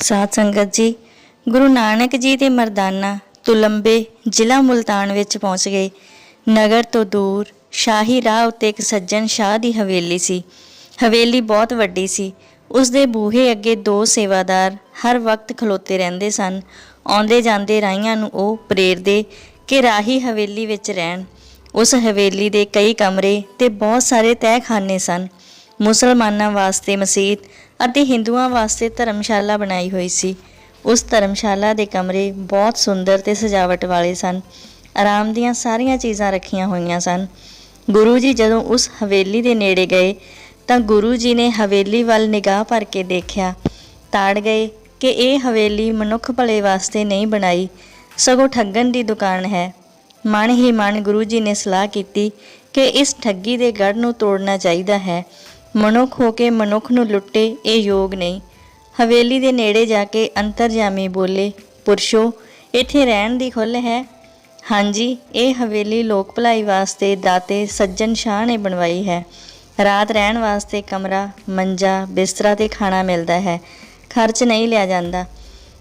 ਸਾਧ ਸੰਗਤ ਜੀ, ਗੁਰੂ ਨਾਨਕ ਜੀ ਦੇ ਮਰਦਾਨਾ ਤੁਲੰਬੇ ਜ਼ਿਲ੍ਹਾ ਮੁਲਤਾਨ ਵਿੱਚ ਪਹੁੰਚ ਗਏ। ਨਗਰ ਤੋਂ ਦੂਰ ਸ਼ਾਹੀ ਰਾਹ ਉੱਤੇ ਇੱਕ ਸੱਜਣ ਸ਼ਾਹ ਦੀ ਹਵੇਲੀ ਸੀ। ਹਵੇਲੀ ਬਹੁਤ ਵੱਡੀ ਸੀ। ਉਸ ਦੇ ਬੂਹੇ ਅੱਗੇ ਦੋ ਸੇਵਾਦਾਰ ਹਰ ਵਕਤ ਖਲੋਤੇ ਰਹਿੰਦੇ ਸਨ। ਆਉਂਦੇ ਜਾਂਦੇ ਰਾਹੀਆਂ ਨੂੰ ਉਹ ਪ੍ਰੇਰਦੇ ਕਿ ਰਾਹੀ ਹਵੇਲੀ ਵਿੱਚ ਰਹਿਣ। ਉਸ ਹਵੇਲੀ ਦੇ ਕਈ ਕਮਰੇ ਤੇ ਬਹੁਤ ਸਾਰੇ ਤਹਿਖਾਨੇ ਸਨ। ਮੁਸਲਮਾਨਾਂ ਵਾਸਤੇ ਮਸਜਿਦ ਅਤੇ ਹਿੰਦੂਆਂ ਵਾਸਤੇ ਧਰਮਸ਼ਾਲਾ ਬਣਾਈ ਹੋਈ ਸੀ। ਉਸ ਧਰਮਸ਼ਾਲਾ ਦੇ ਕਮਰੇ ਬਹੁਤ ਸੁੰਦਰ ਤੇ ਸਜਾਵਟ ਵਾਲੇ ਸਨ। ਆਰਾਮ ਦੀਆਂ ਸਾਰੀਆਂ ਚੀਜ਼ਾਂ ਰੱਖੀਆਂ ਹੋਈਆਂ ਸਨ। ਗੁਰੂ ਜੀ ਜਦੋਂ ਉਸ ਹਵੇਲੀ ਦੇ ਨੇੜੇ ਗਏ ਤਾਂ ਗੁਰੂ ਜੀ ਨੇ ਹਵੇਲੀ ਵੱਲ ਨਿਗਾਹ ਭਰ ਕੇ ਦੇਖਿਆ। ਤਾੜ ਗਏ ਕਿ ਇਹ ਹਵੇਲੀ ਮਨੁੱਖ ਭਲੇ ਵਾਸਤੇ ਨਹੀਂ ਬਣਾਈ, ਸਗੋਂ ਠੱਗਣ ਦੀ ਦੁਕਾਨ ਹੈ। ਮਨ ਹੀ ਮਨ ਗੁਰੂ ਜੀ ਨੇ ਸਲਾਹ ਕੀਤੀ ਕਿ ਇਸ ਠੱਗੀ ਦੇ ਗੜ ਨੂੰ ਤੋੜਨਾ ਚਾਹੀਦਾ ਹੈ। ਮਨੁੱਖ ਹੋ ਕੇ ਮਨੁੱਖ ਨੂੰ ਲੁੱਟੇ ਇਹ ਯੋਗ ਨਹੀਂ। ਹਵੇਲੀ ਦੇ ਨੇੜੇ ਜਾ ਕੇ ਅੰਤਰਜਾਮੀ ਬੋਲੇ, ਪੁਰਸ਼ੋ, ਇੱਥੇ ਰਹਿਣ ਦੀ ਖੁੱਲ੍ਹ ਹੈ। ਹਾਂਜੀ, ਇਹ ਹਵੇਲੀ ਲੋਕ ਭਲਾਈ ਵਾਸਤੇ ਦਾਤੇ ਸੱਜਣ ਸ਼ਾਹ ਨੇ ਬਣਵਾਈ ਹੈ। ਰਾਤ ਰਹਿਣ ਵਾਸਤੇ ਕਮਰਾ, ਮੰਜਾ, ਬਿਸਤਰਾ ਤੇ ਖਾਣਾ ਮਿਲਦਾ ਹੈ। ਖਰਚ ਨਹੀਂ ਲਿਆ ਜਾਂਦਾ।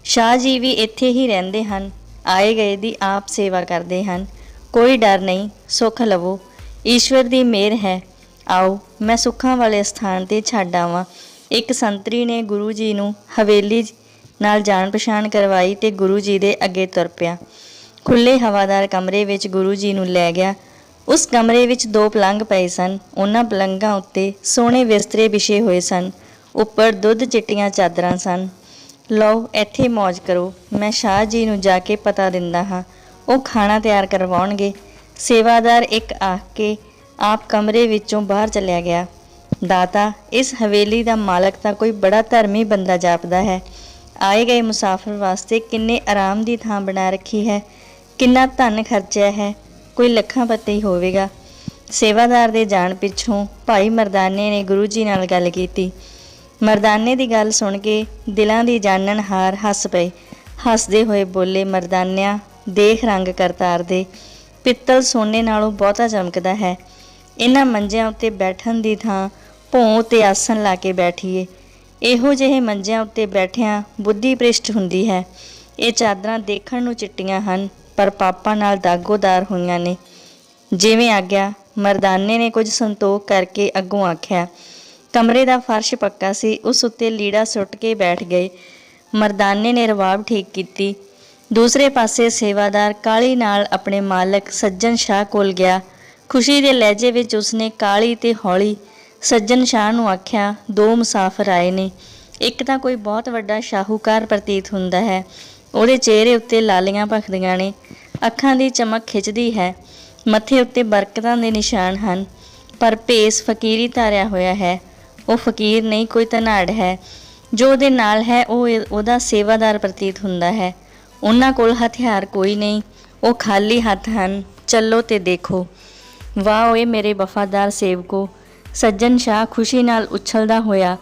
ਸ਼ਾਹ ਜੀ ਵੀ ਇੱਥੇ ਹੀ ਰਹਿੰਦੇ ਹਨ। ਆਏ ਗਏ ਦੀ ਆਪ ਸੇਵਾ ਕਰਦੇ ਹਨ। ਕੋਈ ਡਰ ਨਹੀਂ, ਸੁੱਖ ਲਵੋ। ਈਸ਼ਵਰ ਦੀ ਮਿਹਰ ਹੈ। ਆਓ, ਮੈਂ ਸੁੱਖਾਂ ਵਾਲੇ ਸਥਾਨ ਤੇ ਛੱਡ ਆਵਾਂ। ਇੱਕ ਸੰਤਰੀ ਨੇ ਗੁਰੂ ਜੀ ਨੂੰ ਹਵੇਲੀ ਨਾਲ ਜਾਣ ਪਛਾਣ ਕਰਵਾਈ ਤੇ ਗੁਰੂ ਜੀ ਦੇ ਅੱਗੇ ਤੁਰ ਪਿਆ। ਖੁੱਲੇ ਹਵਾਦਾਰ ਕਮਰੇ ਵਿੱਚ ਗੁਰੂ ਜੀ ਨੂੰ ਲੈ ਗਿਆ। ਉਸ ਕਮਰੇ ਵਿੱਚ ਦੋ ਪਲੰਗ ਪਏ ਸਨ। ਉਹਨਾਂ ਪਲੰਗਾਂ ਉੱਤੇ ਸੋਹਣੇ ਬਿਸਤਰੇ ਵਿਛੇ ਹੋਏ ਸਨ। ਉੱਪਰ ਦੁੱਧ ਚਿੱਟੀਆਂ ਚਾਦਰਾਂ ਸਨ। ਲਓ, ਇੱਥੇ ਮौज ਕਰੋ। ਮੈਂ ਸ਼ਾਹ ਜੀ ਨੂੰ ਜਾ ਕੇ ਪਤਾ ਦਿੰਦਾ ਹਾਂ। ਉਹ ਖਾਣਾ ਤਿਆਰ ਕਰਵਾਉਣਗੇ। ਸੇਵਾਦਾਰ ਇੱਕ ਆਖ ਕੇ ਆਪ ਕਮਰੇ ਵਿੱਚੋਂ ਬਾਹਰ ਚਲਿਆ ਗਿਆ। ਦਾਤਾ, ਇਸ ਹਵੇਲੀ ਦਾ ਮਾਲਕ ਤਾਂ ਕੋਈ ਬੜਾ ਧਰਮੀ ਬੰਦਾ ਜਾਪਦਾ ਹੈ। ਆਏ ਗਏ ਮੁਸਾਫਰ ਵਾਸਤੇ ਕਿੰਨੇ ਆਰਾਮ ਦੀ ਥਾਂ ਬਣਾ ਰੱਖੀ ਹੈ। ਕਿੰਨਾ ਧਨ ਖਰਚਿਆ ਹੈ। ਕੋਈ ਲੱਖਾਂ ਪੱਤੇ ਹੀ ਹੋਵੇਗਾ। ਸੇਵਾਦਾਰ ਦੇ ਜਾਣ ਪਿੱਛੋਂ ਭਾਈ ਮਰਦਾਨੇ ਨੇ ਗੁਰੂ ਜੀ ਨਾਲ ਗੱਲ ਕੀਤੀ। ਮਰਦਾਨੇ ਦੀ ਗੱਲ ਸੁਣ ਕੇ ਦਿਲਾਂ ਦੀ ਜਾਣਨ ਹਾਰ ਹੱਸ ਪਏ। ਹੱਸਦੇ ਹੋਏ ਬੋਲੇ, ਮਰਦਾਨਿਆਂ, ਦੇਖ ਰੰਗ ਕਰਤਾਰ ਦੇ। ਪਿੱਤਲ ਸੋਨੇ ਨਾਲੋਂ ਬਹੁਤਾ ਚਮਕਦਾ ਹੈ। ਇਹਨਾਂ ਮੰਜਿਆਂ ਉੱਤੇ ਬੈਠਣ ਦੀ ਥਾਂ ਭੋਂ ਤੇ ਆਸਣ ਲਾ ਕੇ ਬੈਠੀਏ। ਇਹੋ ਜਿਹੇ ਮੰਜਿਆਂ ਉੱਤੇ ਬੈਠਿਆਂ ਬੁੱਧੀ ਭ੍ਰਿਸ਼ਟ ਹੁੰਦੀ ਹੈ। ਇਹ ਚਾਦਰਾਂ ਦੇਖਣ ਨੂੰ ਚਿੱਟੀਆਂ ਹਨ, ਪਰ ਪਾਪਾਂ ਨਾਲ ਦਾਗੋਦਾਰ ਹੋਈਆਂ ਨੇ। ਜਿਵੇਂ ਆਗਿਆ, ਮਰਦਾਨੇ ਨੇ ਕੁਝ ਸੰਤੋਖ ਕਰਕੇ ਅੱਗੋਂ ਆਖਿਆ, ਕਮਰੇ ਦਾ ਫਰਸ਼ ਪੱਕਾ ਸੀ, ਉਸ ਉੱਤੇ ਲੀੜਾ ਸੁੱਟ ਕੇ ਬੈਠ ਗਏ। ਮਰਦਾਨੇ ਨੇ ਰਵਾਬ ਠੀਕ ਕੀਤੀ। ਦੂਸਰੇ ਪਾਸੇ ਸੇਵਾਦਾਰ ਕਾਲੀ ਨਾਲ ਆਪਣੇ ਮਾਲਕ ਸੱਜਣ ਸ਼ਾਹ ਕੋਲ ਗਿਆ। ਖੁਸ਼ੀ ਦੇ ਲਹਿਜੇ ਵਿੱਚ ਉਸਨੇ ਕਾਲੀ ਤੇ ਹੌਲੀ ਸੱਜਣ ਸ਼ਾਹ ਨੂੰ ਆਖਿਆ, ਦੋ ਮੁਸਾਫਰ ਆਏ ਨੇ। ਇੱਕ ਤਾਂ ਕੋਈ ਬਹੁਤ ਵੱਡਾ ਸ਼ਾਹੂਕਾਰ ਪ੍ਰਤੀਤ ਹੁੰਦਾ ਹੈ। ਉਹਦੇ ਚਿਹਰੇ ਉੱਤੇ ਲਾਲੀਆਂ ਭਖਦੀਆਂ ਨੇ। ਅੱਖਾਂ ਦੀ ਚਮਕ ਖਿੱਚਦੀ ਹੈ। ਮੱਥੇ ਉੱਤੇ ਬਰਕਤਾਂ ਦੇ ਨਿਸ਼ਾਨ ਹਨ। ਪਰ ਭੇਸ ਫਕੀਰੀ ਧਾਰਿਆ ਹੋਇਆ ਹੈ। ਉਹ ਫਕੀਰ ਨਹੀਂ, ਕੋਈ ਧਨਾੜ ਹੈ। ਜੋ ਉਹਦੇ ਨਾਲ ਹੈ, ਉਹ ਉਹਦਾ ਸੇਵਾਦਾਰ ਪ੍ਰਤੀਤ ਹੁੰਦਾ ਹੈ। ਉਹਨਾਂ ਕੋਲ ਹਥਿਆਰ ਕੋਈ ਨਹੀਂ। ਉਹ ਖਾਲੀ ਹੱਥ ਹਨ। ਚੱਲੋ ਤੇ ਦੇਖੋ। ਵਾਹ ਓਏ ਮੇਰੇ ਵਫਾਦਾਰ ਸੇਵਕੋ, ਸੱਜਣ ਸ਼ਾਹ ਖੁਸ਼ੀ ਨਾਲ ਉਛਲਦਾ ਹੋਇਆ,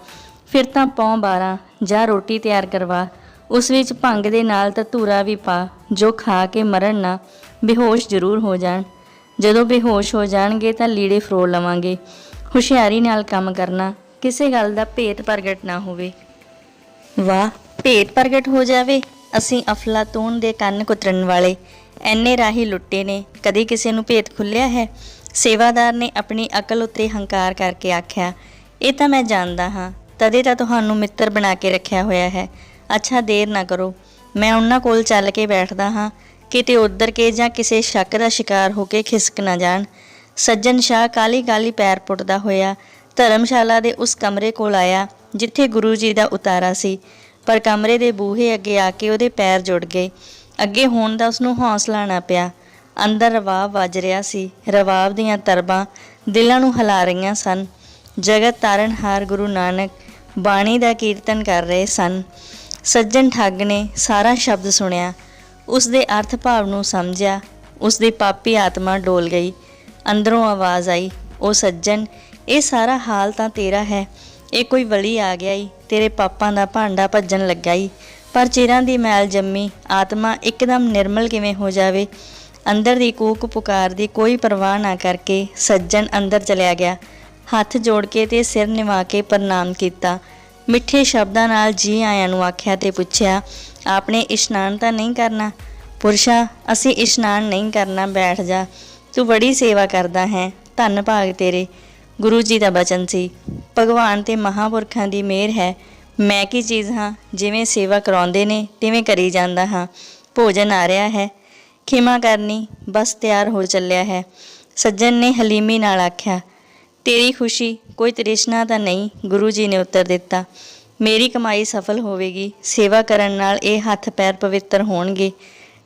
ਫਿਰ ਤਾਂ ਪੌਂ 12 ਜਾਂ ਰੋਟੀ ਤਿਆਰ ਕਰਵਾ, ਉਸ ਵਿੱਚ ਭੰਗ ਦੇ ਨਾਲ ਧਤੂਰਾ ਵੀ ਪਾ, ਜੋ ਖਾ ਕੇ ਮਰਨ ਨਾ, ਬੇਹੋਸ਼ ਜ਼ਰੂਰ ਹੋ ਜਾਣ। ਜਦੋਂ ਬੇਹੋਸ਼ ਹੋ ਜਾਣਗੇ ਤਾਂ ਲੀੜੇ ਫਰੋ ਲਵਾਂਗੇ। ਹੁਸ਼ਿਆਰੀ ਨਾਲ ਕੰਮ ਕਰਨਾ, ਕਿਸੇ ਗੱਲ ਦਾ ਭੇਤ ਪ੍ਰਗਟ ਨਾ ਹੋਵੇ। ਵਾਹ, ਭੇਤ ਪ੍ਰਗਟ ਹੋ ਜਾਵੇ, ਅਸੀਂ ਅਫਲਾਤੂਨ ਦੇ ਕੰਨ ਕੁਤਰਨ ਵਾਲੇ, ਐਨੇ ਰਾਹੀ ਲੁੱਟੇ ਨੇ, ਕਦੀ ਕਿਸੇ ਨੂੰ ਭੇਤ ਖੁੱਲਿਆ ਹੈ? ਸੇਵਾਦਾਰ ਨੇ ਆਪਣੀ ਅਕਲ ਉੱਤੇ ਹੰਕਾਰ ਕਰਕੇ ਆਖਿਆ, ਇਹ ਤਾਂ ਮੈਂ ਜਾਣਦਾ ਹਾਂ, ਤਦੇ ਤਾਂ ਤੁਹਾਨੂੰ ਮਿੱਤਰ ਬਣਾ ਕੇ ਰੱਖਿਆ ਹੋਇਆ ਹੈ। ਅੱਛਾ, ਦੇਰ ਨਾ ਕਰੋ। ਮੈਂ ਉਹਨਾਂ ਕੋਲ ਚੱਲ ਕੇ ਬੈਠਦਾ ਹਾਂ, ਕਿਤੇ ਉਧਰ ਕੇ ਜਾਂ ਕਿਸੇ ਸ਼ੱਕ ਦਾ ਸ਼ਿਕਾਰ ਹੋ ਕੇ ਖਿਸਕ ਨਾ ਜਾਣ। ਸੱਜਣ ਸ਼ਾਹ ਕਾਲੀ ਕਾਲੀ ਪੈਰ ਪੁੱਟਦਾ ਹੋਇਆ, ਧਰਮਸ਼ਾਲਾ ਦੇ ਉਸ ਕਮਰੇ ਕੋਲ ਆਇਆ, ਜਿੱਥੇ ਗੁਰੂ ਜੀ ਦਾ ਉਤਾਰਾ ਸੀ। ਪਰ ਕਮਰੇ ਦੇ ਬੂਹੇ ਅੱਗੇ ਆ ਕੇ ਉਹਦੇ ਪੈਰ ਜੁੜ ਗਏ। ਅੱਗੇ ਹੋਣ ਦਾ ਉਸਨੂੰ ਹੌਸਲਾ ਨਾ ਪਿਆ। ਅੰਦਰ ਰਵਾਬ ਵੱਜ ਰਿਹਾ ਸੀ। ਰਵਾਬ ਦੀਆਂ ਤਰਬਾਂ ਦਿਲਾਂ ਨੂੰ ਹਿਲਾ ਰਹੀਆਂ ਸਨ। ਜਗਤ ਤਾਰਨਹਾਰ ਗੁਰੂ ਨਾਨਕ ਬਾਣੀ ਦਾ ਕੀਰਤਨ ਕਰ ਰਹੇ ਸਨ। ਸੱਜਣ ਠੱਗ ਨੇ ਸਾਰਾ ਸ਼ਬਦ ਸੁਣਿਆ। ਉਸ ਦੇ ਅਰਥ ਭਾਵ ਨੂੰ ਸਮਝਿਆ। ਉਸ ਦੀ ਪਾਪੀ ਆਤਮਾ ਡੋਲ ਗਈ। ਅੰਦਰੋਂ ਆਵਾਜ਼ ਆਈ, ਉਹ ਸੱਜਣ, ਇਹ ਸਾਰਾ ਹਾਲ ਤਾਂ ਤੇਰਾ ਹੈ। ਇਹ ਕੋਈ ਵਲੀ ਆ ਗਿਆ ਈ। ਤੇਰੇ ਪਾਪਾਂ ਦਾ ਭਾਂਡਾ ਭੱਜਣ ਲੱਗਾ ਈ। ਪਰ ਚਿਰਾਂ ਦੀ ਮੈਲ ਜੰਮੀ, ਆਤਮਾ ਇੱਕਦਮ ਨਿਰਮਲ ਕਿਵੇਂ ਹੋ ਜਾਵੇ? ਅੰਦਰ ਦੀ ਕੂਕ ਪੁਕਾਰ ਦੀ ਕੋਈ ਪਰਵਾਹ ਨਾ ਕਰਕੇ ਸੱਜਣ ਅੰਦਰ ਚਲਿਆ ਗਿਆ। ਹੱਥ ਜੋੜ ਕੇ ਤੇ ਸਿਰ ਨਿਵਾ ਕੇ ਪ੍ਰਣਾਮ ਕੀਤਾ। ਮਿੱਠੇ ਸ਼ਬਦਾਂ ਨਾਲ ਜੀ ਆਇਆਂ ਨੂੰ ਆਖਿਆ ਤੇ ਪੁੱਛਿਆ, ਆਪਨੇ ਇਸ਼ਨਾਨ ਤਾਂ ਨਹੀਂ ਕਰਨਾ? ਪੁਰਸ਼ਾ, ਅਸੀਂ ਇਸ਼ਨਾਨ ਨਹੀਂ ਕਰਨਾ, ਬੈਠ ਜਾ। ਤੂੰ ਬੜੀ ਸੇਵਾ ਕਰਦਾ ਹੈ। ਧੰਨ ਭਾਗ ਤੇਰੇ। ਗੁਰੂ ਜੀ ਦਾ ਬਚਨ ਸੀ। ਭਗਵਾਨ ਤੇ ਮਹਾਪੁਰਖਾਂ ਦੀ ਮਿਹਰ ਹੈ। ਮੈਂ ਕੀ ਚੀਜ਼ ਹਾਂ? ਜਿਵੇਂ ਸੇਵਾ ਕਰਾਉਂਦੇ ਨੇ, ਤਿਵੇਂ ਕਰੀ ਜਾਂਦਾ ਹਾਂ। ਭੋਜਨ ਆ ਰਿਹਾ ਹੈ। ਖਿਮਾ ਕਰਨੀ ਬਸ ਤਿਆਰ ਹੋ ਚੱਲਿਆ ਹੈ। ਸੱਜਣ ਨੇ ਹਲੀਮੀ ਨਾਲ ਆਖਿਆ, ਤੇਰੀ ਖੁਸ਼ੀ ਕੋਈ ਤ੍ਰਿਸ਼ਨਾ ਤਾਂ ਨਹੀਂ? ਗੁਰੂ ਜੀ ਨੇ ਉੱਤਰ ਦਿੱਤਾ, ਮੇਰੀ ਕਮਾਈ ਸਫਲ ਹੋਵੇਗੀ, ਸੇਵਾ ਕਰਨ ਨਾਲ ਇਹ ਹੱਥ ਪੈਰ ਪਵਿੱਤਰ ਹੋਣਗੇ।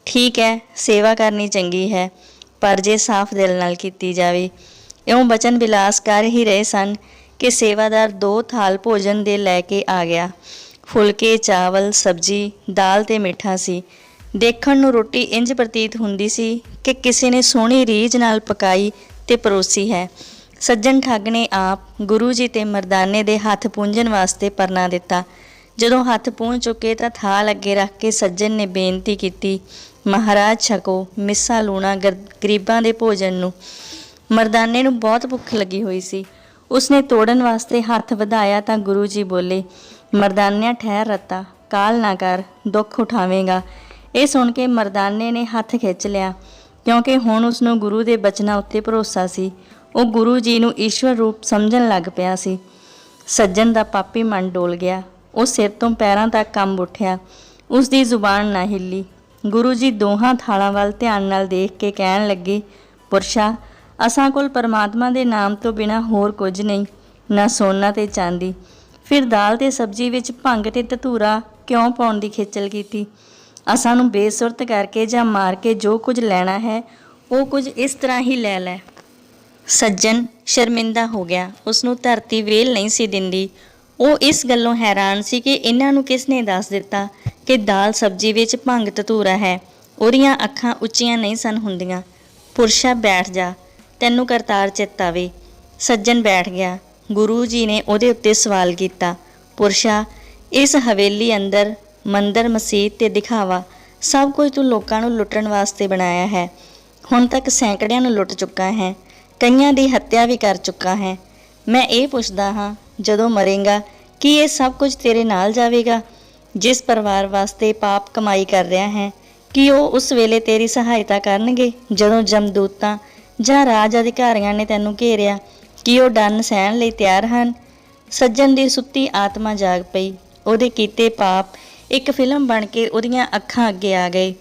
ਠੀਕ ਹੈ, ਸੇਵਾ ਕਰਨੀ ਚੰਗੀ ਹੈ, ਪਰ ਜੇ ਸਾਫ਼ ਦਿਲ ਨਾਲ ਕੀਤੀ ਜਾਵੇ, ਇਉਂ ਬਚਨ ਬਿਲਾਸ ਕਰ ਹੀ ਰਹੇ ਸਨ ਕਿ ਸੇਵਾਦਾਰ ਦੋ ਥਾਲ ਭੋਜਨ ਦੇ ਲੈ ਕੇ ਆ ਗਿਆ। ਫੁਲਕੇ, ਚਾਵਲ, ਸਬਜੀ, ਦਾਲ ਤੇ ਮਿੱਠਾ ਸੀ। ਦੇਖਣ ਨੂੰ ਰੋਟੀ ਇੰਜ ਪ੍ਰਤੀਤ ਹੁੰਦੀ ਸੀ ਕਿ ਕਿਸੇ ਨੇ ਸੋਹਣੀ ਰੀਝ ਨਾਲ ਪਕਾਈ ਤੇ ਪਰੋਸੀ ਹੈ। ਸੱਜਣ ਠੱਗ ਨੇ ਆਪ ਗੁਰੂ ਜੀ ਤੇ ਮਰਦਾਨੇ ਦੇ ਹੱਥ ਪੂੰਝਣ ਵਾਸਤੇ ਪਰਨਾ ਦਿੱਤਾ। ਜਦੋਂ ਹੱਥ ਪੂੰਝ ਚੁੱਕੇ ਤਾਂ ਥਾਲ ਅੱਗੇ ਰੱਖ ਕੇ ਸੱਜਣ ਨੇ ਬੇਨਤੀ ਕੀਤੀ, ਮਹਾਰਾਜ ਛਕੋ, ਮਿੱਸਾ ਲੂਣਾ ਗਰ- ਗਰੀਬਾਂ ਦੇ ਭੋਜਨ ਨੂੰ। ਮਰਦਾਨੇ ਨੂੰ ਬਹੁਤ ਭੁੱਖ ਲੱਗੀ ਹੋਈ ਸੀ। ਉਸਨੇ ਤੋੜਨ ਵਾਸਤੇ ਹੱਥ ਵਧਾਇਆ ਤਾਂ ਗੁਰੂ ਜੀ ਬੋਲੇ, ਮਰਦਾਨਿਆ ਠਹਿਰ ਰਤਾ, ਕਾਲ ਨਾ ਕਰ, ਦੁੱਖ ਉਠਾਵੇਂਗਾ। ਇਹ ਸੁਣ ਕੇ ਮਰਦਾਨੇ ਨੇ ਹੱਥ ਖਿੱਚ ਲਿਆ, ਕਿਉਂਕਿ ਹੁਣ ਉਸ ਨੂੰ ਗੁਰੂ ਦੇ ਬਚਨਾਂ ਉੱਤੇ ਭਰੋਸਾ ਸੀ। ਉਹ ਗੁਰੂ ਜੀ ਨੂੰ ਈਸ਼ਵਰ ਰੂਪ ਸਮਝਣ ਲੱਗ ਪਿਆ ਸੀ। ਸੱਜਣ ਦਾ ਪਾਪੀ ਮਨ ਡੋਲ ਗਿਆ। ਉਹ ਸਿਰ ਤੋਂ ਪੈਰਾਂ ਤੱਕ ਕੰਬ ਉੱਠਿਆ। ਉਸ ਦੀ ਜ਼ੁਬਾਨ ਨਾ ਹਿੱਲੀ। ਗੁਰੂ ਜੀ ਦੋਹਾਂ ਥਾਲਾਂ ਵੱਲ ਧਿਆਨ ਨਾਲ ਦੇਖ ਕੇ ਕਹਿਣ ਲੱਗੇ, ਪੁਰਸ਼ਾ, ਅਸਾਂ ਕੋਲ ਪਰਮਾਤਮਾ ਦੇ ਨਾਮ ਤੋਂ ਬਿਨਾ ਹੋਰ ਕੁਝ ਨਹੀਂ, ਨਾ ਸੋਨਾ ਤੇ ਚਾਂਦੀ। ਫਿਰ ਦਾਲ ਤੇ ਸਬਜ਼ੀ ਵਿੱਚ ਭੰਗ ਤੇ ਧਤੂਰਾ ਕਿਉਂ ਪਾਉਣ ਦੀ ਖੇਚਲ ਕੀਤੀ? ਅਸਾਂ ਨੂੰ ਬੇਸੁਰਤ ਕਰਕੇ ਜਾਂ ਮਾਰ ਕੇ ਜੋ ਕੁਝ ਲੈਣਾ ਹੈ, ਉਹ ਕੁਝ ਇਸ ਤਰ੍ਹਾਂ ਹੀ ਲੈ ਲੈ। ਸੱਜਣ ਸ਼ਰਮਿੰਦਾ ਹੋ ਗਿਆ। ਉਸ ਨੂੰ ਧਰਤੀ ਵੇਲ ਨਹੀਂ ਸੀ ਦਿੰਦੀ। ਉਹ ਇਸ ਗੱਲੋਂ ਹੈਰਾਨ ਸੀ ਕਿ ਇਹਨਾਂ ਨੂੰ ਕਿਸ ਨੇ ਦੱਸ ਦਿੱਤਾ ਕਿ ਦਾਲ ਸਬਜ਼ੀ ਵਿੱਚ ਭੰਗ ਧਤੂਰਾ ਹੈ। ਉਹਦੀਆਂ ਅੱਖਾਂ ਉੱਚੀਆਂ ਨਹੀਂ ਸਨ ਹੁੰਦੀਆਂ। ਪੁਰਸ਼ਾ ਬੈਠ ਜਾ। ਤੈਨੂੰ ਕਰਤਾਰ ਚਿੱਤ ਆਵੇ। ਸੱਜਣ ਬੈਠ ਗਿਆ। ਗੁਰੂ ਜੀ ਨੇ ਉਹਦੇ ਉੱਤੇ ਸਵਾਲ ਕੀਤਾ। ਪੁਰਸ਼ਾ, ਇਸ ਹਵੇਲੀ ਅੰਦਰ ਮੰਦਰ, ਮਸਜਿਦ ਤੇ ਦਿਖਾਵਾ। ਸਭ ਕੁਝ ਤੂੰ ਲੋਕਾਂ ਨੂੰ ਲੁੱਟਣ ਵਾਸਤੇ ਬਣਾਇਆ ਹੈ। ਹੁਣ ਤੱਕ ਸੈਂਕੜਿਆਂ ਨੂੰ ਲੁੱਟ ਚੁੱਕਾ ਹੈ। ਕਈਆਂ ਦੀ ਹੱਤਿਆ ਵੀ ਕਰ ਚੁੱਕਾ ਹੈ। ਮੈਂ ਇਹ ਪੁੱਛਦਾ ਹਾਂ, ਜਦੋਂ ਮਰੇਗਾ, ਕੀ ਇਹ ਸਭ ਕੁਝ ਤੇਰੇ ਨਾਲ ਜਾਵੇਗਾ? ਜਿਸ ਪਰਿਵਾਰ ਵਾਸਤੇ ਪਾਪ ਕਮਾਈ ਕਰ ਰਿਹਾ ਹੈ, ਕਿ ਉਹ ਉਸ ਵੇਲੇ ਤੇਰੀ ਸਹਾਇਤਾ ਕਰਨਗੇ, ਜਦੋਂ ਜਮਦੂਤਾਂ ਜਾਂ ਰਾਜ ਅਧਿਕਾਰੀਆਂ ਨੇ ਤੈਨੂੰ ਘੇਰਿਆ ਕਿ ਉਹ ਡੰਨ ਸਹਿਣ ਲਈ ਤਿਆਰ ਹਨ? ਸੱਜਣ ਦੀ ਸੁੱਤੀ ਆਤਮਾ ਜਾਗ ਪਈ। ਉਹਦੇ ਕੀਤੇ ਪਾਪ ਇੱਕ ਫਿਲਮ ਬਣ ਕੇ ਉਹਦੀਆਂ ਅੱਖਾਂ ਅੱਗੇ ਆ ਗਏ।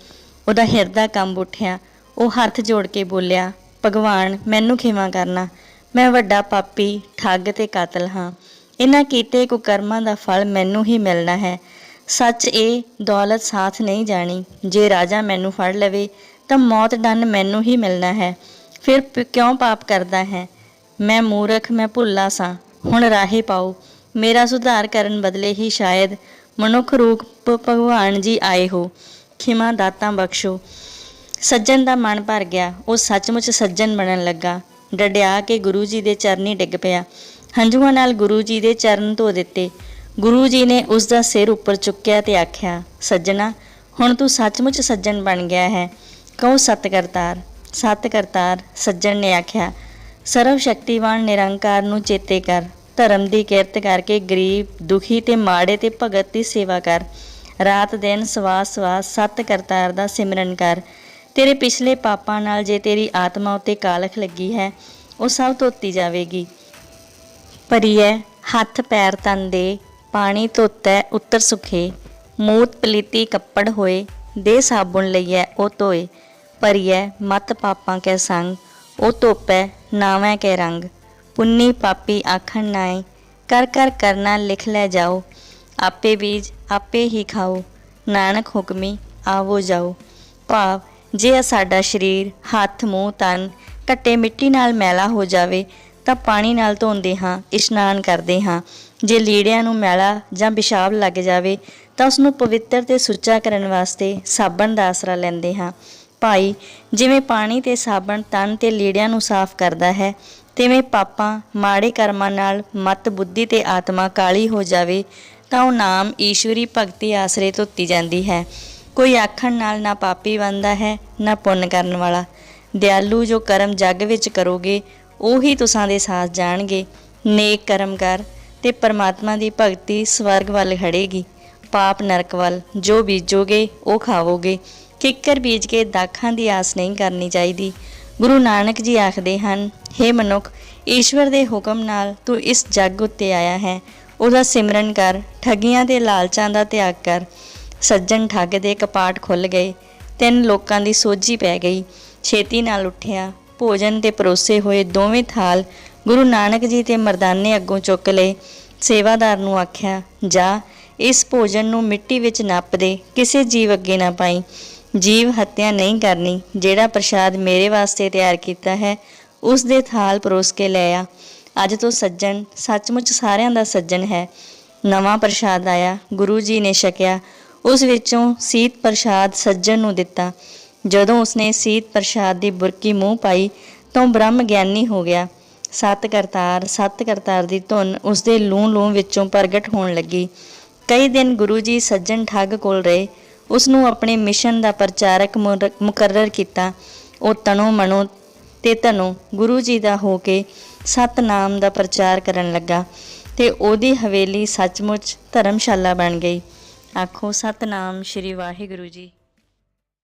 ਉਹਦਾ ਹਿਰਦਾ ਕੰਬ ਉੱਠਿਆ। ਉਹ ਹੱਥ ਜੋੜ ਕੇ ਬੋਲਿਆ, ਭਗਵਾਨ, ਮੈਨੂੰ ਖਿਮਾ ਕਰਨਾ। ਮੈਂ ਵੱਡਾ ਪਾਪੀ, ਠੱਗ ਤੇ ਕਾਤਲ ਹਾਂ। ਇਹਨਾਂ ਕੀਤੇ ਕੁਕਰਮਾਂ ਦਾ ਫਲ ਮੈਨੂੰ ਹੀ ਮਿਲਣਾ ਹੈ। ਸੱਚ ਇਹ, ਦੌਲਤ ਸਾਥ ਨਹੀਂ ਜਾਣੀ। ਜੇ ਰਾਜਾ ਮੈਨੂੰ ਫੜ ਲਵੇ, ਤਾਂ ਮੌਤ ਦੰਡ ਮੈਨੂੰ ਹੀ ਮਿਲਣਾ ਹੈ। ਫਿਰ ਕਿਉਂ ਪਾਪ ਕਰਦਾ ਹੈ? ਮੈਂ ਮੂਰਖ, ਮੈਂ ਭੁੱਲਾ ਸਾਂ। ਹੁਣ ਰਾਹੇ ਪਾਓ। ਮੇਰਾ ਸੁਧਾਰ ਕਰਨ ਬਦਲੇ ਹੀ ਸ਼ਾਇਦ ਮਨੁੱਖ ਰੂਪ ਭਗਵਾਨ ਜੀ ਆਏ ਹੋ, ਖਿਮਾ ਦਾਤਾਂ ਬਖਸ਼ੋ। ਸੱਜਣ ਦਾ ਮਨ ਭਰ ਗਿਆ, ਉਹ ਸੱਚਮੁੱਚ ਸੱਜਣ ਬਣਨ ਲੱਗਾ। ਡਡਿਆ ਕੇ ਗੁਰੂ ਜੀ ਦੇ ਚਰਨੀ ਡਿੱਗ ਪਿਆ। ਹੰਝੂਆਂ ਨਾਲ ਗੁਰੂ ਜੀ ਦੇ ਚਰਨ ਧੋ ਦਿੱਤੇ। ਗੁਰੂ ਜੀ ਨੇ ਉਸ ਦਾ ਸਿਰ ਉੱਪਰ ਚੁੱਕਿਆ ਤੇ ਆਖਿਆ, ਸੱਜਣਾ, ਹੁਣ ਤੂੰ ਸੱਚਮੁੱਚ ਸੱਜਣ ਬਣ ਗਿਆ ਹੈ। ਕਹੋ ਸਤ ਕਰਤਾਰ ਸਤ ਕਰਤਾਰ ਸੱਜਣ ਨੇ ਆਖਿਆ, ਸਰਵ ਸ਼ਕਤੀਵਾਨ ਨਿਰੰਕਾਰ ਨੂੰ ਚੇਤੇ ਕਰ। ਧਰਮ ਦੀ ਕਿਰਤ ਕਰਕੇ ਗਰੀਬ, ਦੁਖੀ ਤੇ ਮਾੜੇ ਤੇ ਭਗਤ ਦੀ ਸੇਵਾ ਕਰ। ਰਾਤ ਦਿਨ ਸਵਾਸ ਸਵਾਸ ਸਤ ਕਰਤਾਰ ਦਾ ਸਿਮਰਨ ਕਰ। ਤੇਰੇ ਪਿਛਲੇ ਪਾਪਾਂ ਨਾਲ ਜੇ ਤੇਰੀ ਆਤਮਾ ਉੱਤੇ ਕਾਲਖ ਲੱਗੀ ਹੈ, ਉਹ ਸਭ ਧੋਤੀ ਜਾਵੇਗੀ। ਪਰੀਐ ਹੱਥ ਪੈਰ ਤਨ ਦੇ, ਪਾਣੀ ਧੋਤੈ ਉੱਤਰ ਸੁਖੇ। ਮੂਤ ਪਲੀਤੀ ਕੱਪੜ ਹੋਏ, ਦੇ ਸਾਬੁਣ ਲਈਐ ਉਹ ਧੋਏ। ਪਰੀਐ ਮਤ ਪਾਪਾਂ ਕੈ ਸੰਗ, ਉਹ ਧੋਪੈ, ਨਾਵੇਂ ਕੈ ਰੰਗ। ਪੁੰਨੀ ਪਾਪੀ ਆਖਣ ਨਾਏ, ਕਰ ਕਰ ਕਰਨਾ ਲਿਖ ਲੈ ਜਾਓ। ਆਪੇ ਬੀਜ, ਆਪੇ ਹੀ ਖਾਓ। ਨਾਨਕ ਹੁਕਮੀ ਆਵੋ ਜਾਓ। ਭਾਵ, ਜੇ ਸਾਡਾ ਸਰੀਰ, ਹੱਥ, ਮੂੰਹ, ਤਨ ਘੱਟੇ ਮਿੱਟੀ ਨਾਲ ਮੈਲਾ ਹੋ ਜਾਵੇ, ਤਾਂ ਪਾਣੀ ਨਾਲ ਧੋਂਦੇ ਹਾਂ, ਇਸ਼ਨਾਨ ਕਰਦੇ ਹਾਂ। ਜੇ ਲੀੜਿਆਂ ਨੂੰ ਮੈਲਾ ਜਾਂ ਪਿਸ਼ਾਬ ਲੱਗ ਜਾਵੇ, ਤਾਂ ਉਸ ਨੂੰ ਪਵਿੱਤਰ ਤੇ ਸੁੱਚਾ ਕਰਨ ਵਾਸਤੇ ਸਾਬਣ ਦਾ ਆਸਰਾ ਲੈਂਦੇ ਹਾਂ। ਭਾਈ, ਜਿਵੇਂ ਪਾਣੀ ਤੇ ਸਾਬਣ ਤਨ ਤੇ ਲੀੜਿਆਂ ਨੂੰ ਸਾਫ਼ ਕਰਦਾ ਹੈ ਤਿਵੇਂ ਪਾਪਾਂ ਮਾੜੇ ਕਰਮਾਂ ਨਾਲ ਮਤ, ਬੁੱਧੀ ਤੇ ਆਤਮਾ ਕਾਲੀ ਹੋ ਜਾਵੇ, ਤਾਂ ਉਹ ਨਾਮ ਈਸ਼ਵਰੀ ਭਗਤੀ ਆਸਰੇ ਧੋਤੀ ਜਾਂਦੀ ਹੈ। ਕੋਈ ਆਖਣ ਨਾਲ ਨਾ ਪਾਪੀ ਬਣਦਾ ਹੈ, ਨਾ ਪੁੰਨ ਕਰਨ ਵਾਲਾ। ਦਿਆਲੂ ਜੋ ਕਰਮ ਜੱਗ ਵਿੱਚ ਕਰੋਗੇ, ਉਹੀ ਤੁਸਾਂ ਦੇ ਸਾਥ ਜਾਣਗੇ। ਨੇਕ ਕਰਮ ਕਰ ਤੇ ਪਰਮਾਤਮਾ ਦੀ ਭਗਤੀ ਸਵਰਗ ਵੱਲ ਖੜੇਗੀ। ਪਾਪ ਨਰਕ ਵੱਲ ਜੋ ਬੀਜੋਗੇ, ਉਹ ਖਾਵੋਗੇ। ਕਿੱਕਰ ਬੀਜ ਕੇ ਦਾਖਾਂ ਦੀ ਆਸ ਨਹੀਂ ਕਰਨੀ ਚਾਹੀਦੀ। ਗੁਰੂ ਨਾਨਕ ਜੀ ਆਖਦੇ ਹਨ हे ਮਨੁੱਖ, ਈਸ਼ਵਰ ਦੇ ਹੁਕਮ ਨਾਲ ਤੂੰ ਇਸ ਜੱਗ ਉੱਤੇ ਆਇਆ ਹੈ। ਉਹਦਾ ਸਿਮਰਨ ਕਰ, ਠੱਗੀਆਂ ਤੇ ਲਾਲਚਾਂ ਦਾ ਤਿਆਗ ਕਰ। ਸੱਜਣ ਠੱਗ ਦੇ ਕਪਾਟ ਖੁੱਲ ਗਏ, ਤਿੰਨ ਲੋਕਾਂ ਦੀ ਸੋਝੀ ਪੈ ਗਈ। ਛੇਤੀ ਨਾਲ ਉੱਠਿਆ, ਭੋਜਨ ਤੇ ਪਰੋਸੇ ਹੋਏ ਦੋਵੇਂ ਥਾਲ ਗੁਰੂ ਨਾਨਕ ਜੀ ਤੇ ਮਰਦਾਨੇ ਅੱਗੋਂ ਚੁੱਕ ਲਏ। ਸੇਵਾਦਾਰ ਨੂੰ ਆਖਿਆ, ਜਾ, ਇਸ ਭੋਜਨ ਨੂੰ ਮਿੱਟੀ ਵਿੱਚ ਨੱਪ ਦੇ, ਕਿਸੇ ਜੀਵ ਅੱਗੇ ਨਾ ਪਾਈ। ਜੀਵ ਹੱਤਿਆ ਨਹੀਂ ਕਰਨੀ, ਜਿਹੜਾ ਪ੍ਰਸ਼ਾਦ ਮੇਰੇ ਵਾਸਤੇ ਤਿਆਰ ਕੀਤਾ ਹੈ, ਉਸ ਦੇ ਥਾਲ ਪਰੋਸ ਕੇ ਲੈ ਆ। ਅੱਜ ਤੋਂ ਸੱਜਣ, ਸੱਚਮੁੱਚ ਸਾਰਿਆਂ ਦਾ ਸੱਜਣ ਹੈ। ਨਵਾਂ ਪ੍ਰਸ਼ਾਦ ਆਇਆ, ਗੁਰੂ ਜੀ ਨੇ ਛਕਿਆ। ਉਸ ਵਿੱਚੋਂ ਸੀਤ ਪ੍ਰਸ਼ਾਦ ਸੱਜਣ ਨੂੰ ਦਿੱਤਾ। ਜਦੋਂ ਉਸਨੇ ਸੀਤ ਪ੍ਰਸ਼ਾਦ ਦੀ ਬੁਰਕੀ ਮੂੰਹ ਪਾਈ, ਤਾਂ ਬ੍ਰਹਮ ਗਿਆਨੀ ਹੋ ਗਿਆ। ਸਤ ਕਰਤਾਰ ਸਤ ਕਰਤਾਰ ਦੀ ਧੁਨ ਉਸਦੇ ਲੂੰ ਲੂੰ ਵਿੱਚੋਂ ਪ੍ਰਗਟ ਹੋਣ ਲੱਗੀ। ਕਈ ਦਿਨ ਗੁਰੂ ਜੀ ਸੱਜਣ ਠੱਗ ਕੋਲ ਰਹੇ। ਉਸ ਨੂੰ ਆਪਣੇ ਮਿਸ਼ਨ ਦਾ ਪ੍ਰਚਾਰਕ ਮੁਰ- ਮੁਕਰਰ ਕੀਤਾ। ਉਹ ਤਨੋ ਮਨੋ ਤੇ ਧਨੋ ਗੁਰੂ ਜੀ ਦਾ ਹੋ ਕੇ ਸਤਨਾਮ ਦਾ ਪ੍ਰਚਾਰ ਕਰਨ ਲੱਗਾ ਤੇ ਉਹਦੀ ਹਵੇਲੀ ਸੱਚਮੁੱਚ ਧਰਮਸ਼ਾਲਾ ਬਣ ਗਈ। ਆਖੋ, ਸਤਨਾਮ ਸ਼੍ਰੀ ਵਾਹਿਗੁਰੂ ਜੀ।